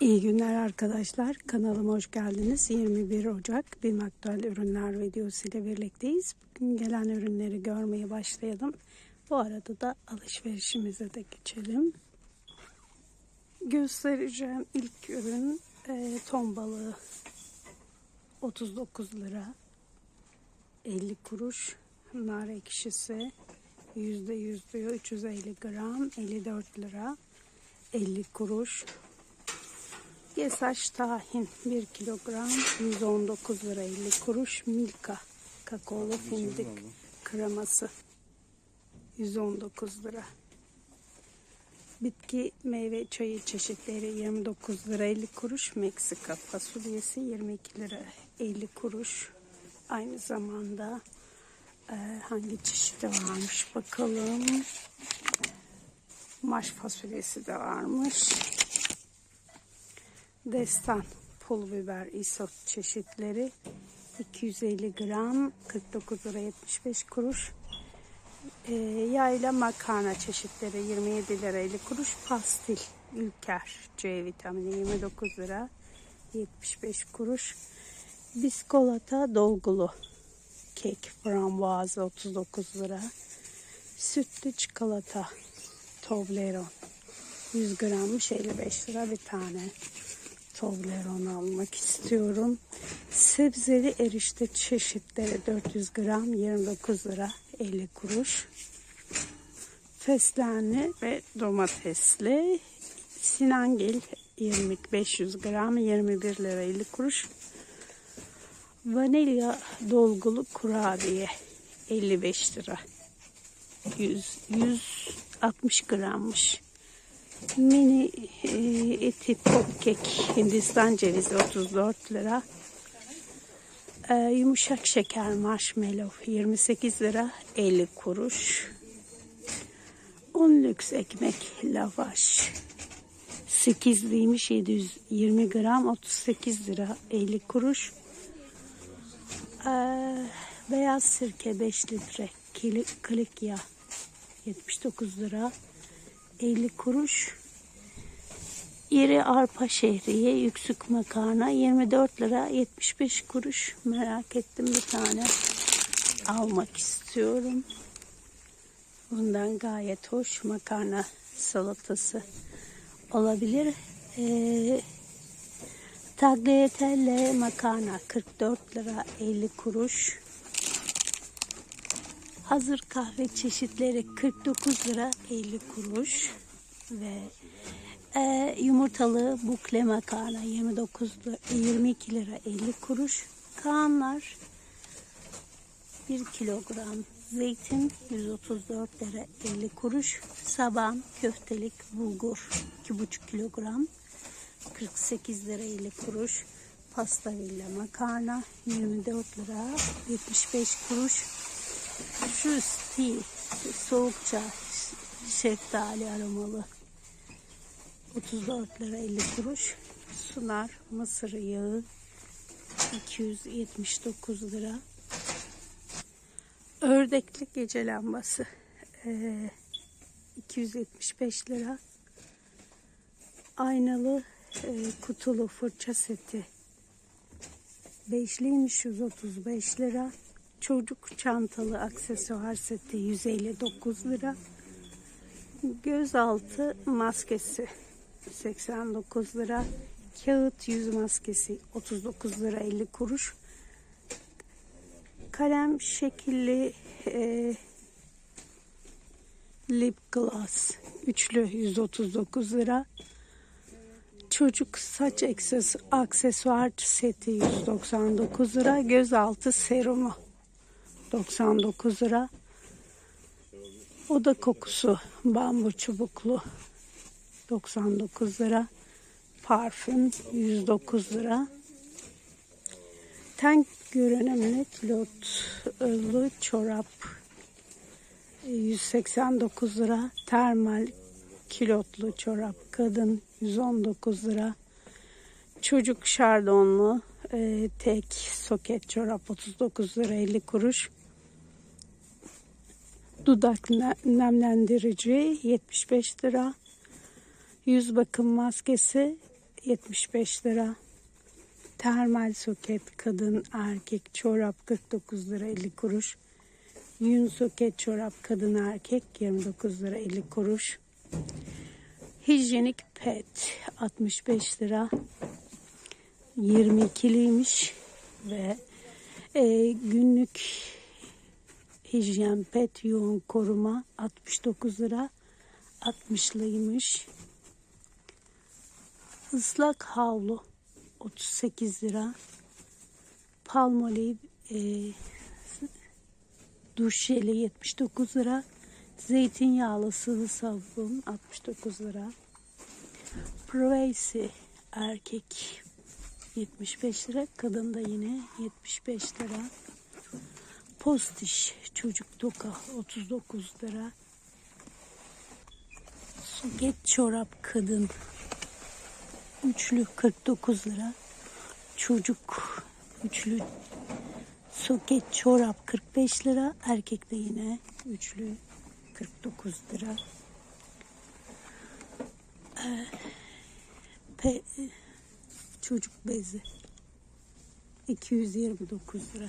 İyi günler arkadaşlar. Kanalıma hoş geldiniz. 21 Ocak BİM Aktüel Ürünler videosu ile birlikteyiz. Bugün gelen ürünleri görmeye başlayalım. Bu arada da alışverişimize de geçelim. Göstereceğim ilk ürün e, ton balığı 39 lira 50 kuruş nar ekşisi %100 diyor 350 gram 54 lira 50 kuruş Gesaç tahin 1 kilogram 119 lira 50 kuruş. Milka kakaolu fındık kreması 119 lira. Bitki meyve çayı çeşitleri 29 lira 50 kuruş. Meksika fasulyesi 22 lira 50 kuruş. Aynı zamanda e, hangi çeşidi varmış bakalım. Maş fasulyesi de varmış. Destan pul biber isot çeşitleri 250 gram 49 lira 75 kuruş. Ee, yayla makarna çeşitleri 27 lira 50 kuruş. Pastil ülker C vitamini 29 lira 75 kuruş. Biskolata dolgulu kek frambuazı 39 lira. Sütlü çikolata Toblerone 100 grammış 55 lira bir tane. Toblerone almak istiyorum. Sebzeli erişte çeşitleri 400 gram 29 lira 50 kuruş. Fesleğenli ve domatesli Sinangil 20 500 gram 21 lira 50 kuruş. Vanilya dolgulu kurabiye 55 lira. 100 160 grammış. Mini e, eti pop kek Hindistan cevizi 34 lira. E, yumuşak şeker marshmallow 28 lira 50 kuruş. Un lüks ekmek lavaş 8'liymiş 720 gram 38 lira 50 kuruş. E, beyaz sirke 5 litre klik yağ 79 lira 50 kuruş. İri arpa şehriye yüksük makarna 24 lira 75 kuruş. Merak ettim bir tane almak istiyorum. Bundan gayet hoş makarna salatası olabilir. Ee, tagliatelle makarna 44 lira 50 kuruş. Hazır kahve çeşitleri 49 lira 50 kuruş ve e, yumurtalı bukle makarna 29 lira, 22 lira 50 kuruş. Kaanlar 1 kilogram zeytin 134 lira 50 kuruş. Saban köftelik bulgur 2,5 kilogram 48 lira 50 kuruş. Pasta villa makarna 24 lira 75 kuruş. Şu stil soğukça şeftali aromalı 34 lira 50 kuruş. Sunar mısır yağı 279 lira. Ördekli gece lambası ee, 275 lira. Aynalı e, kutulu fırça seti beşliymiş 135 lira. Çocuk çantalı aksesuar seti 159 lira. Gözaltı maskesi 89 lira. Kağıt yüz maskesi 39 lira 50 kuruş. Kalem şekilli e, lip gloss üçlü 139 lira. Çocuk saç aksesuar seti 199 lira. Gözaltı serumu 99 lira. Oda kokusu bambu çubuklu 99 lira. Parfüm 109 lira. Tank görünümlü kilotlu çorap 189 lira. Termal kilotlu çorap kadın 119 lira. Çocuk şardonlu e, tek soket çorap 39 lira 50 kuruş. Dudak nemlendirici 75 lira. Yüz bakım maskesi 75 lira. Termal soket kadın erkek çorap 49 lira 50 kuruş. Yün soket çorap kadın erkek 29 lira 50 kuruş. Hijyenik pet 65 lira. 22'liymiş ve e, günlük hijyen pet yoğun koruma 69 lira 60'lıymış. Islak havlu 38 lira. Palmolive e, duş jeli 79 lira. Zeytinyağlı sıvı sabun 69 lira. Privacy erkek 75 lira. Kadın da yine 75 lira. Postiş çocuk toka 39 lira. Soket çorap kadın üçlü 49 lira. Çocuk üçlü soket çorap 45 lira. Erkek de yine üçlü 49 lira. Ee, pe, çocuk bezi 229 lira.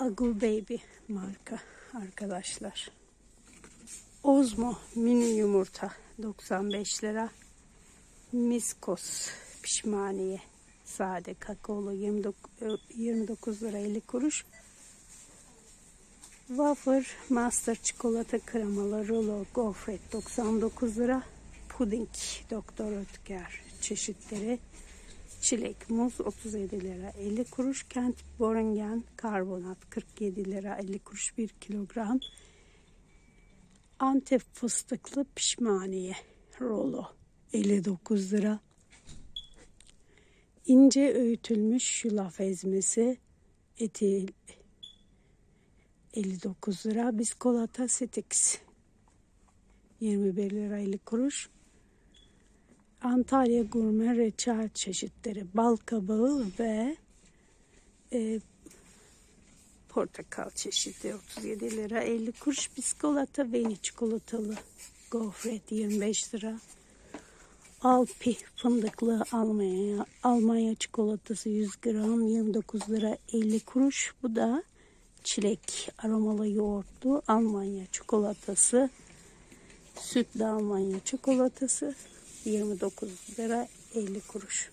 Agu Baby marka arkadaşlar. Ozmo mini yumurta 95 lira. Miskos pişmaniye sade kakaolu 29, 29 lira 50 kuruş. Wafer Master çikolata kremalı rulo gofret 99 lira. Puding Doktor Ötker çeşitleri. Çilek muz 37 lira 50 kuruş. Kent Boringen karbonat 47 lira 50 kuruş 1 kilogram. Antep fıstıklı pişmaniye rolo 59 lira. İnce öğütülmüş yulaf ezmesi eti 59 lira. Biskolata Stix 21 lira 50 kuruş. Antalya gurme reçel çeşitleri bal kabağı ve e, portakal çeşidi 37 lira 50 kuruş biskolata veni çikolatalı gofret 25 lira. Alpi fındıklı Almanya Almanya çikolatası 100 gram 29 lira 50 kuruş. Bu da çilek aromalı yoğurtlu Almanya çikolatası sütlü Almanya çikolatası 29 lira 50 kuruş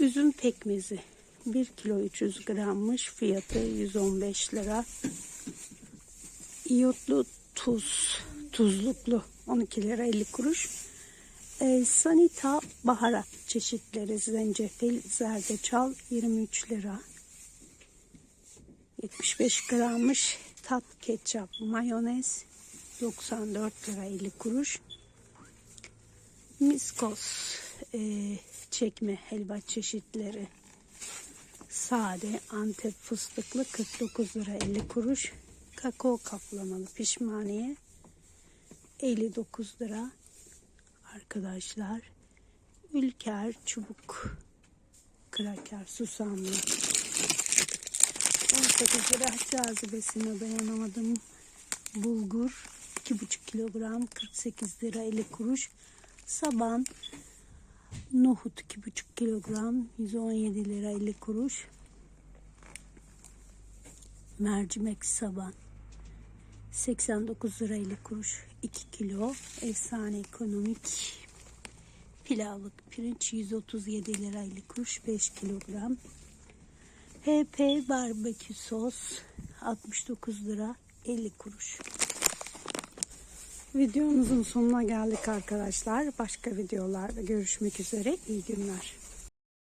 üzüm pekmezi 1 kilo 300 grammış. Fiyatı 115 lira. İyotlu tuz, tuzluklu 12 lira 50 kuruş. E, Sanita baharat çeşitleri zencefil, zerdeçal 23 lira. 75 grammış. Tat ketçap, mayonez 94 lira 50 kuruş. Miskos e, çekme helva çeşitleri Sade Antep fıstıklı 49 lira 50 kuruş. Kakao kaplamalı pişmaniye 59 lira. Arkadaşlar Ülker çubuk kraker susamlı 18 lira cazibesine dayanamadım. Bulgur 2,5 kilogram 48 lira 50 kuruş. Saban Nohut 2,5 kilogram 117 lira 50 kuruş. Mercimek saban 89 lira 50 kuruş 2 kilo. Efsane ekonomik pilavlık pirinç 137 lira 50 kuruş 5 kilogram. HP barbekü sos 69 lira 50 kuruş. Videomuzun sonuna geldik arkadaşlar. Başka videolarda görüşmek üzere. İyi günler.